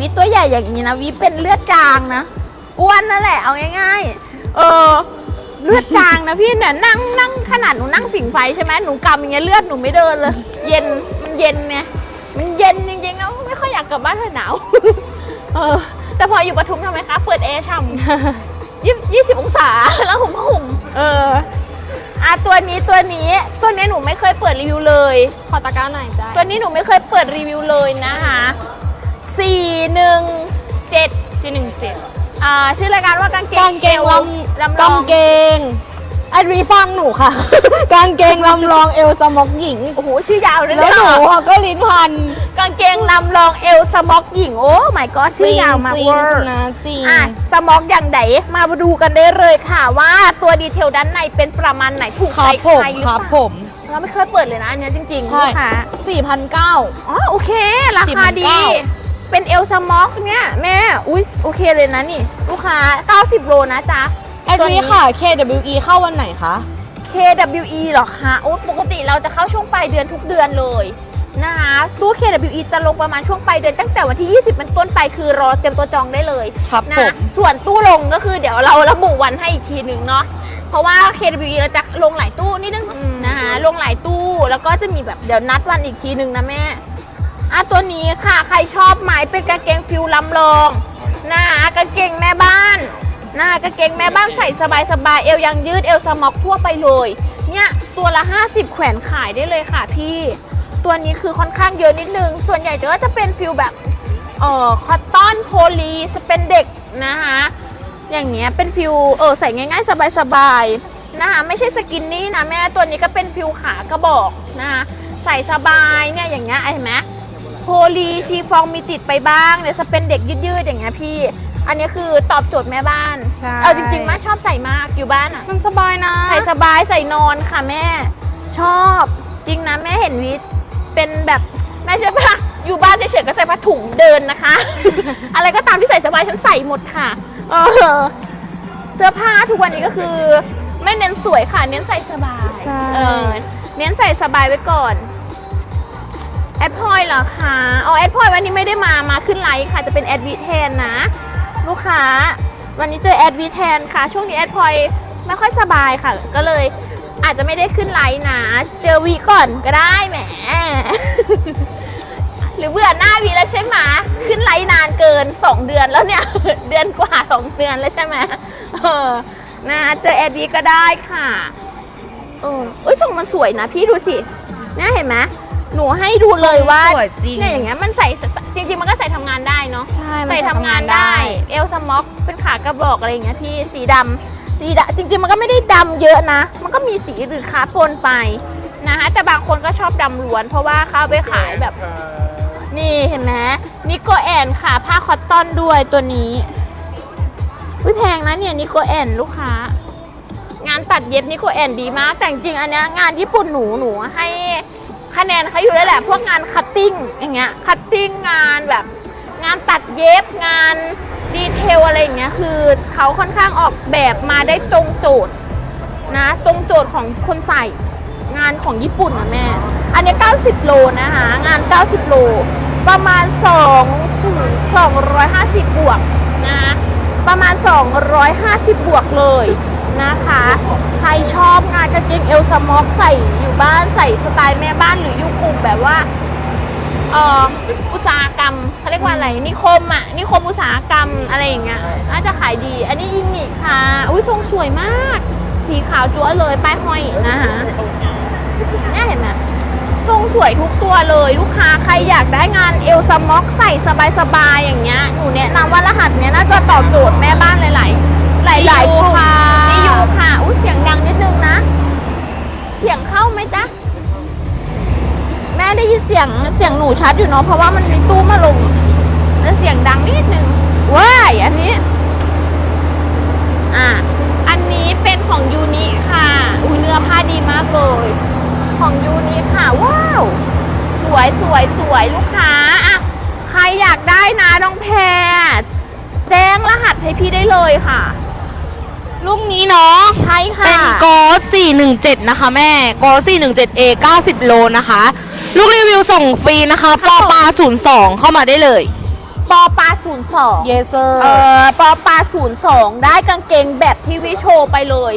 วิตัวใหญ่อย่างนี้นะวิเป็นเลือดจางนะอ้วนนั่นแหละเอาง่ายๆ เออ เลือดจางนะพี่เนี่ยนั่งนั่งขนาดหนูนั่งฝิ่งไฟใช่ไหมหนูกำอย่างเงี้ยเลือดหนูไม่เดินเลย เย็นมันเย็นไงมันเย็นจริงๆแล้วไม่ค่อยอยากกลับบ้านเลยหนาวเออ แต่พออยู่ปทุมทำไมคะ เปิดแอร์ช่ำยี่ยี่สิบองศาแล้วห่มผ้าห่มเอออะตัวนี้ตัวนี้ตัวนี้หนูไม่เคยเปิดรีวิวเลย ขอตะกร้าหน่อยจ้าตัวนี้หนูไม่เคยเปิดรีวิวเลยนะคะ สี่หนึ่งเจ็ดสี่หนึ่งเจ็ดอ่าชื่อรายการว่ากางเกงกางเกงลอวำลำลกาองงเกงไอ้รีฟังหนูค่ะ กางเกงลำลองเอวสมอกหญิง โอ้โหชื่อยาวเลยแล้วนะหนูอะก็ลิ้นพันกางเกงลำลองเอวสม็อกหญิงโอ้ my god ชื่อยาวมากจริงเวอร์ นะจริง อะสม็อกอย่างไหนมาดูกันได้เลยค่ะว่าตัวดีเทลด้านในเป็นประมาณไหนถูกครัใจบใคผมรหรือครับเปผล่าม เราไม่เคยเปิดเลยนะอันเนี้ยจริงๆใช่ ลูกค้า4,900 อ๋อโอเค ราคาดี 4,900 เป็นเอลสม็อกเนี่ยแม่ อุ้ยโอเคเลยนะนี่ ลูกค้า 90 โลนะจ๊ะแอดวีค่ะ KWE เข้าวันไหนคะ KWE เหรอคะโอ้ปกติเราจะเข้าช่วงปลายเดือนทุกเดือนเลยนะคะตู้ KWE จะลงประมาณช่วงปลายเดือนตั้งแต่วันที่ 20 เป็นต้นไปคือรอเตรียมตัวจองได้เลยครับนะผมส่วนตู้ลงก็คือเดี๋ยวเราระบุวันให้อีกทีหนึ่งเนาะเพราะว่า KWE เราจะลงหลายตู้นิดนึงนะคะลงหลายตู้แล้วก็จะมีแบบเดี๋ยวนัดวันอีกทีหนึ่งนะแม่ อะตัวนี้ค่ะใครชอบไหมเป็นกางเกงฟิลลำลองนะคะกางเกงแม่บ้านนะคะกางเกงแม่บ้านใส่สบายๆเอวยังยืดเอวสม็อกทั่วไปเลยเนี่ยตัวละ 50 แขวนขายได้เลยค่ะพี่ ตัวนี้คือค่อนข้างเยอะนิดนึง ส่วนใหญ่จะก็จะเป็นฟิลแบบเอ่อคอตตอนโพลีสเปนเด็กนะคะอย่างเงี้ยเป็นฟิลเออใส่ง่ายๆ สบายๆนะคะไม่ใช่สกินนี่นะแม่ตัวนี้ก็เป็นฟิลขากระบอกนะคะใส่สบายเนี่ยอย่างเงี้ยเห็นไหมโพ ลีชีฟองมีติดไปบ้างเนี่ยสเปนเด็กยืดๆอย่างเงี้ยพี่ อันนี้คือตอบโจทย์แม่บ้านใช่ เอาจริงๆมาชอบใส่มากอยู่บ้านอะ มันสบายนะ ใส่สบายใส่นอนค่ะแม่ ชอบจริงนะแม่เห็นวิทย์เป็นแบบแม่ใช่ปะอยู่บ้านเฉยๆก็ใส่ผ้าถุงเดินนะคะ อะไรก็ตามที่ใส่สบายฉันใส่หมดค่ะเออเสื้อผ้าทุกวันนี้ก็คือ ไม่เน้นสวยค่ะ เน้นใส่สบายใช่ เออเน้นใส่สบายไว้ก่อน แอดพอยเหรอคะอ๋อแอดพอยวันนี้ไม่ได้มา มาขึ้นไลฟ์ค่ะ จะเป็นแอดวีแทนนะ ลูกค้า วันนี้เจอแอดวีแทนค่ะ ช่วงนี้แอดพอยไม่ค่อยสบายค่ะ ก็เลยอาจจะไม่ได้ขึ้นไลฟ์นะ เจอวีก่อนก็ได้แหม หรือเบื่อหน้าวีแล้วใช่ไหมขึ้นไลฟ์นานเกิน 2 เดือนแล้วเนี่ย เดือนกว่าสองเดือนแล้วใช่ไหมเออนะเจอแอดวีก็ได้ค่ะเออเอ้ยส่งมันสวยนะพี่ดูสิเนี่ยเห็นไหม หนูให้ดูเลยว่าสวยจริง เนี่ยอย่างเงี้ยมันใส่จริงๆมันก็ใส่ทำงานได้เนาะ ใช่มันใส่ทำงานได้ เอลสม็อก เป็นขากระบอกอะไรอย่างเงี้ยพี่ สีดำสีดำจริงๆ มันก็ไม่ได้ดำเยอะนะ มันก็มีสีหรือค้าปนไปนะคะแต่บางคนก็ชอบดำล้วน เพราะว่าเขาเอาไปขายแบบ นี่เห็นไหมนิโกแอนค่ะ ผ้าคอตตอนด้วยตัวนี้วิแพงนะเนี่ยนิโกแอนลูกค้า งานตัดเย็บนิโกแอนดีมาก แต่จริงๆอันเนี้ยงานญี่ปุ่นหนูหนูให้ คะแนนเขาอยู่แล้วแหละ พวกงานคัตติ้งอย่างเงี้ย คัตติ้งงานแบบงานตัดเย็บงานดีเทลอะไรอย่างเงี้ย คือเขาค่อนข้างออกแบบมาได้ตรงโจทย์นะ ตรงโจทย์ของคนใส่งานของญี่ปุ่นนะแม่ อันนี้ 90 โลนะคะ งาน 90 โล ประมาณ2ถึง250 บวกนะ ประมาณ 250 บวกเลย นะคะ ใครชอบงานกางเกงเอลสม็อกใส่อยู่บ้านใส่สไตล์แม่บ้านหรือยุคกลุ่มแบบว่าเอ่ออุตสาหกรรมเขาเรียกว่าอะไรนิคมอะนิคมอุตสาหกรรมอะไรอย่างเงี้ยน่าจะขายดี อันนี้ยิงอีกค่ะอุ้ยทรงสวยมาก สีขาวจั๊วเลยป้ายห้อยนะคะเนี่ยเห็นไหมทรงสวยทุกตัวเลยลูกค้าใครอยากได้งานเอลสม็อกใส่สบายๆอย่างเงี้ยหนูแนะนำว่ารหัสเนี้ยน่าจะตอบโจทย์แม่บ้านหลายๆหลายๆกลุ่มค่ะ ค่ะอุ้เสียงดังนิดนึงนะ เสียงเข้าไหมจ๊ะ แม่ได้ยินเสียงเสียงหนูชัดอยู่เนาะเพราะว่ามันมีตู้มาลงแล้วเสียงดังนิดนึงว้ายอันนี้ อะอันนี้เป็นของยูนิค่ะอุ้ยเนื้อผ้าดีมากเลย ของยูนิค่ะว้าวสวยสวยสวยลูกค้าอะใครอยากได้นะน้องแพรแจ้งรหัสให้พี่ได้เลยค่ะ ลูกนี้เนาะใช่ค่ะ เป็นโกส417 นะคะแม่โกส417 A 90 โลนะคะ ลูกรีวิวส่งฟรีนะคะปครัอบผมปา02 เข้ามาได้เลย ปอปลาศูนย์สอง yes sir เออปอปลาศูนย์สองได้กางเกงแบบที่วิโชว์ไปเลย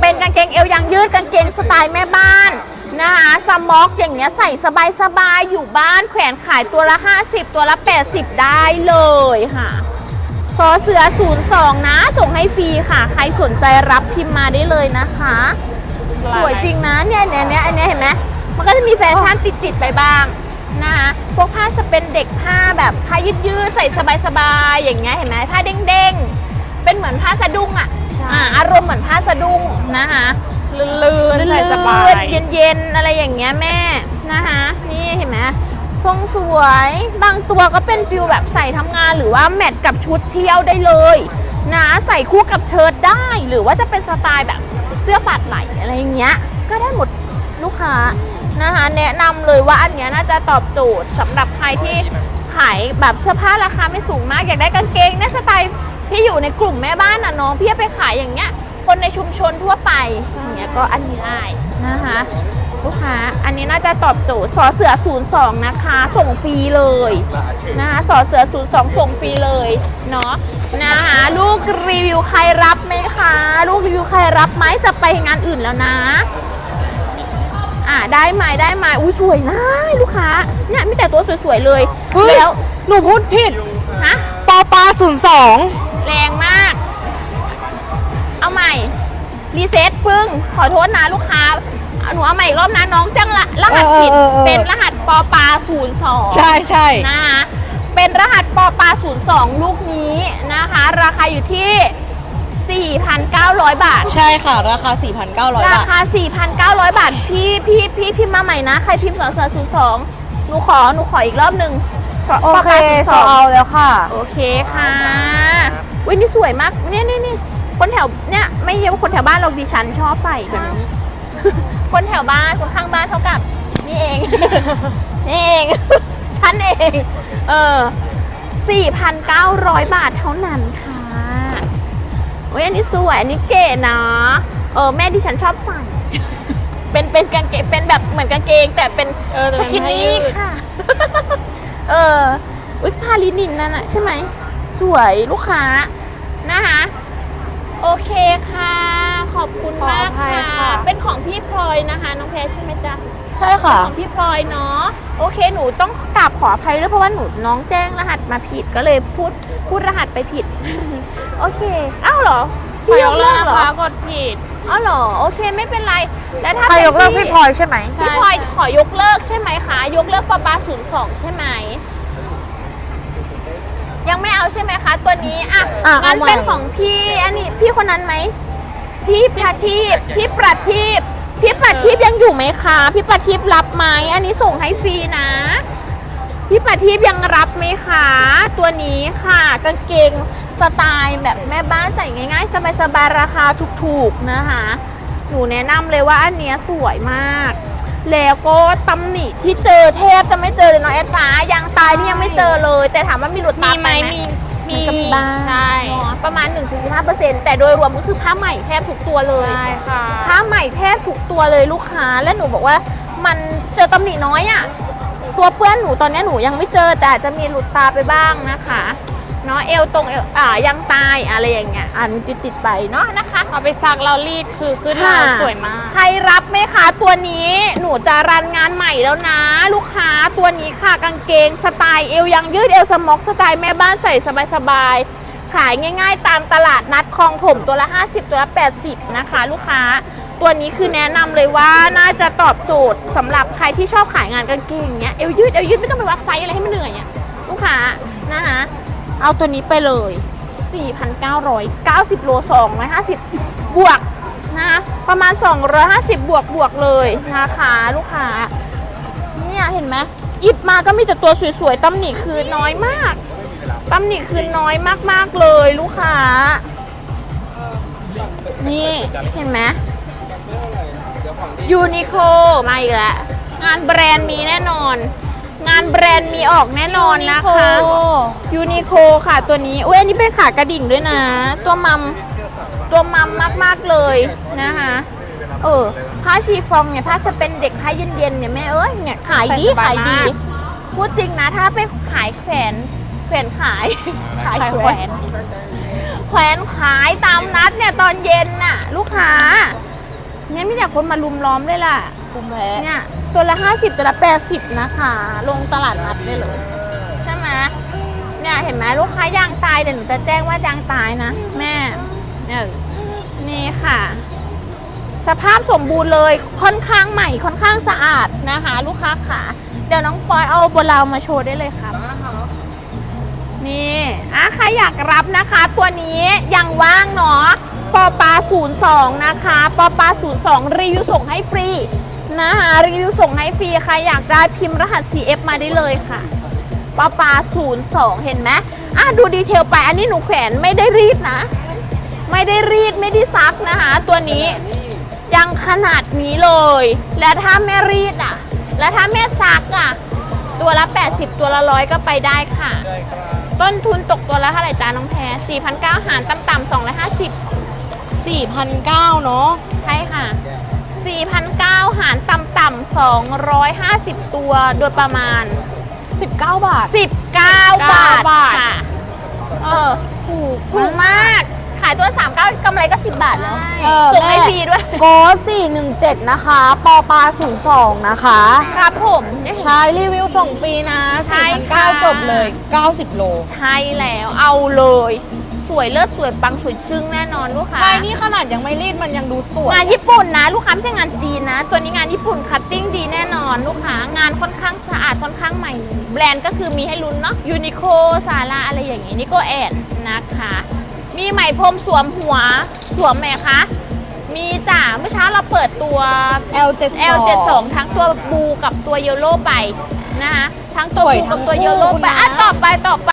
เป็นกางเกงเอวยางยืดกางเกงสไตล์แม่บ้านนะคะสม็อกอย่างเงี้ยใส่สบายๆอยู่บ้านแขวนขายตัวละ 50 ตัวละ 80 ได้เลยค่ะ ซอเสือ 02 นะ ส่งให้ฟรีค่ะ ใครสนใจรับพิมพ์มาได้เลยนะคะสวยจริงนะเนี่ยเนี่ยเนี่ยอันเนี้ยเห็นไหมมันก็จะมีแฟชั่นติดๆไปบ้างนะคะพวกผ้าสเปนเด็กผ้าแบบผ้ายืดๆใส่สบายๆอย่างเงี้ยเห็นไหมผ้าเด้งๆ เป็นเหมือนผ้าสะดุ้งอะใช่อ่าอารมณ์เหมือนผ้าสะดุ้งนะคะลื่นๆใส่สบายเย็นๆอะไรอย่างเงี้ยแม่นะคะนี่เห็นไหม ทรงสวย บางตัวก็เป็นฟิลแบบใส่ทำงานหรือว่าแมทกับชุดเที่ยวได้เลยนะใส่คู่กับเชิ้ตได้ หรือว่าจะเป็นสไตล์แบบเสื้อปัดไหล่อะไรอย่างเงี้ย ก็ได้หมดลูกค้านะคะแนะนำเลยว่าอันเนี้ยน่าจะตอบโจทย์สำหรับใครที่ขายแบบเสื้อผ้าราคาไม่สูงมากอยากได้กางเกงเนี่ยสไตล์พี่อยู่ในกลุ่มแม่บ้านน่ะน้องพี่ไปขายอย่างเงี้ย คนในชุมชนทั่วไปอย่างเงี้ยก็อันนี้ได้นะคะ ลูกค้า อันนี้น่าจะตอบโจทย์สอเสือ 02 นะคะ ส่งฟรีเลยนะคะสอเสือ 02 ส่งฟรีเลยเนาะนะคะลูกรีวิวใครรับไหมคะ ลูกรีวิวใครรับไหมจะไปงานอื่นแล้วนะอ่าได้ไหมได้ไหมอุ้ยสวยนะลูกค้าเนี่ยมีแต่ตัวสวยๆเลยเฮ้ยแล้วหนูพูดผิดฮะปอปลาศูนย์สองแรงมาก เอาใหม่ รีเซ็ตพึ่งขอโทษนะลูกค้า หนูเอาใหม่อีกรอบนะน้องจังละรหัสผิดเป็นรหัสปอปาศูนย์สอง ใช่ใช่ นะคะเป็นรหัสปอปาศูนย์สองลูกนี้นะคะ ราคาอยู่ที่ 4,900 บาท ใช่ค่ะ ราคา 4,900 ราบาท คา 4,900 บาท พี่พี่พี่พิมพ์มาใหม่นะ ใครพิมพ์สอเสือศูนย์สองหนูขอ หนูขออีกรอบหนึ่งสโอปเคปาศูนย์โซสองเอาแล้วค่ะ โอเคค่ะวินี่สวยมาก เนี่ยนี่นี่คนแถว เนี่ย ไม่เยอะคนแถวบ้านเราดิฉันชอบใส่แบบนี้ คนแถวบ้านคนข้างบ้านเท่ากับ นี่เอง นี่เอง ฉันเอง เออ 4,900 บาทเท่านั้นค่ะโอ้ยอันนี้สวย อันนี้เก๋นะเออ แม่ดิฉันชอบใส่ เป็นเป็นกางเกงเป็นแบบเหมือนกางเกง แต่เป็นเออแต่สเป็นกินผ้านี่ยืด ค่ะ เอออุ้ยพาลินินนั่นอะใช่ไหม สวยลูกค้านะคะ โอเคค่ะ ขอบคุณขอมากอภัยค่ะ ค่ะ เป็นของพี่พลอยนะคะ น้องแพรใช่ไหมจ๊ะ ใช่ค่ะ ของพี่พลอยเนาะโอเคหนูต้องกราบขออภัยด้วยเพราะว่าหนูน้องแจ้งรหัสมาผิดก็เลยพูดพูดรหัสไปผิด โอเคอ้าวเหรอขอยกเลิกหรนะคะอกดผิดอ๋อเหรอโอเคไม่เป็นไรแล้วถ้าใครยกเลิกป็นพี่พลอยใช่ไหมพี่พลอยขอยกเลิกใช่ไหมคะยกเลิกปะปาศูนย์สองใช่ไหมยังไม่เอาใช่ไหมคะ ตัวนี้อะอะงั้นเอาใหม่ เป็นของพี่อันนี้พี่คนนั้นไหม พี่ประทีปพี่ประทีปพี่ประทีปยังอยู่ไหมคะ พี่ประทีปรับไหมอันนี้ส่งให้ฟรีนะ พี่ประทีปยังรับไหมคะ ตัวนี้ค่ะกางเกงสไตล์แบบแม่บ้านใส่ง่าย ๆ สบายๆราคาถูกๆนะคะ หนูแนะนำเลยว่าอันเนี้ยสวยมาก แล้วก็ตำหนิที่เจอแทบจะไม่เจอเลยเนาะแอดฟ้ายางตายนี่ยังไม่เจอเลย แต่ถามว่ามีหลุดตาไปไหมมั นก็มีบ้างใช่เนาะประมาณ 1-15%แต่โดยรวมก็คือผ้าใหม่แทบทุกตัวเลย ใช่ค่ะผ้าใหม่แทบทุกตัวเลยลูกค้า และหนูบอกว่ามันเจอตำหนิน้อยอะ่ะ ตัวเปื้อนหนูตอนนี้หนูยังไม่เจอแต่อาจจะมีหลุดตาไปบ้างนะคะ เนาะเอวตรงเอวอ่ายังตายอะไรอย่างเงี้ยอ่านติดติดๆไปเนาะนะคะ เอาไปซักเรารีดคือขึ้นค่ะมาสวยมาก ใครรับไหมคะตัวนี้หนูจะรันงานใหม่แล้วนะ ลูกค้าตัวนี้ค่ะกางเกงสไตล์เอวยังยืดเอวสม็อกสไตล์แม่บ้านใส่สบายๆขายง่ายๆ ตามตลาดนัดคลองถมตัวละ 50 ตัวละ 80 นะคะ ลูกค้าตัวนี้คือแนะนำเลยว่าน่าจะตอบโจทย์สำหรับใครที่ชอบขายงานกางเกงอย่างเงี้ยเอวยืดเอวยืดไม่ต้องไปวัดไซส์อะไรให้มันเหนื่อยอะลูกค้านะคะ เอาตัวนี้ไปเลย 4,990โล250 บวกนะคะประมาณ 250 บวกบวกเลยนะคะลูกค้าเนี่ยเห็นไหมหยิบมาก็มีแต่ตัวสวยๆตำหนิคือน้อยมากตำหนิคือน้อยมากๆเลยลูกค้า นี่เห็นไหมยูนิโคมาอีกแล้ว งานแบรนด์มีแน่นอน งานแบรนด์มีออกแน่นอนนะคะยูนิโคค่ะตัวนี้อุ้ยอันนี้เป็นขากระดิ่งด้วยนะ ตัวมัมตัวมัมมาก ๆ เลยนะคะเออผ้าชีฟองเนี่ยผ้าสเป็นเด็กผ้าเย็นๆเนี่ยแม่เอ้ยเนี่ยขายดีใส่สบาขายยดีมากพูดจริงนะถ้าไปขายแขวนขวนขายขายขายแขแขววนนแขวนขายตามนัดเนี่ยตอนเย็นน่ะ ลูกค้าเนี่ยมีแต่คนมาลุมล้อมเลยล่ะ คุมแพ้เนี่ยตัวละ 50 ตัวละ 80 นะคะ ลงตลาดนัดได้เลย ใช่ไหมเนี่ยเห็นไหมลูกค้ายางตายเดี๋ยวหนูจะแจ้งว่ายางตายนะ แม่เนี่ยนี่ค่ะ สภาพสมบูรณ์เลยค่อนข้างใหม่ค่อนข้างสะอาดนะคะ ลูกค้าขาเดี๋ยวน้องปอยเอาโบราณมาโชว์ได้เลยครับนี่อะใครอยากรับนะคะ ตัวนี้ยังว่างเนาะปอปลา02 นะคะปอปลา02 รีวิวส่งให้ฟรี นะคะรีวิวส่งให้ฟรีใครอยากได้พิมพ์รหัส CF มาได้เลยค่ะปอปลา02 เห็นไหมอะดูดีเทลไปอันนี้หนูแขวนไม่ได้รีดนะ ไม่ได้รีดไม่ได้ซักนะคะ ตัวนี้ยังขนาดนี้เลย แล้วถ้าแม่รีดอะ แล้วถ้าแม่ซักอะ ตัวละ 80 ตัวละร้อยก็ไปได้ค่ะ ต้นทุนตกตัวละเท่าไหร่จ้าน้องแพร4,900หารต่ำๆ250 4,900เนาะใช่ค่ะ 4,900 หารต่ำๆ250 ตัวโดยประมาณ 19 บาท 19 บาทบาท ค่ะเออถูกถูกมาก ขายตัวละ39กำไรก็ 10 บาทแล้วเออส่งให้แม่ ฟรีด้วย โก417นะคะ ปอปลา02นะคะ ครับผมเนี่ยใช้รีวิวส่งฟรีนะใช่ค่ะ4,900จบเลย 90 โล ใช่แล้วเอาเลยส วยเลิศสวยปังสวยจึ้งแน่นอนลูกค้าใช่นี่ขนาดยังไม่รีดมันยังดูสวยงานญี่ปุ่นนะลูกค้าไม่ใช่งานจีนนะ ตัวนี้งานญี่ปุ่นคัตติ้งดีแน่นอน ลูกค้างานค่อนข้างสะอาดค่อนข้างใหม่ แบรนด์ก็คือมีให้ลุ้นเนาะยูนิโคซาร่าอะไรอย่างงี้นิโกแอนนะคะ มีไหมพรมสวมหัวสวมไหมคะมีจ้าเมื่อเช้าเราเปิดตัว L72 L72 ทั้งตัวบูกับตัวเยลโล่ไปนะคะทั้งตัวสวยบูทั้กับงตัวคู่เยลโล่คุณไปนะอะต่อไปต่อไป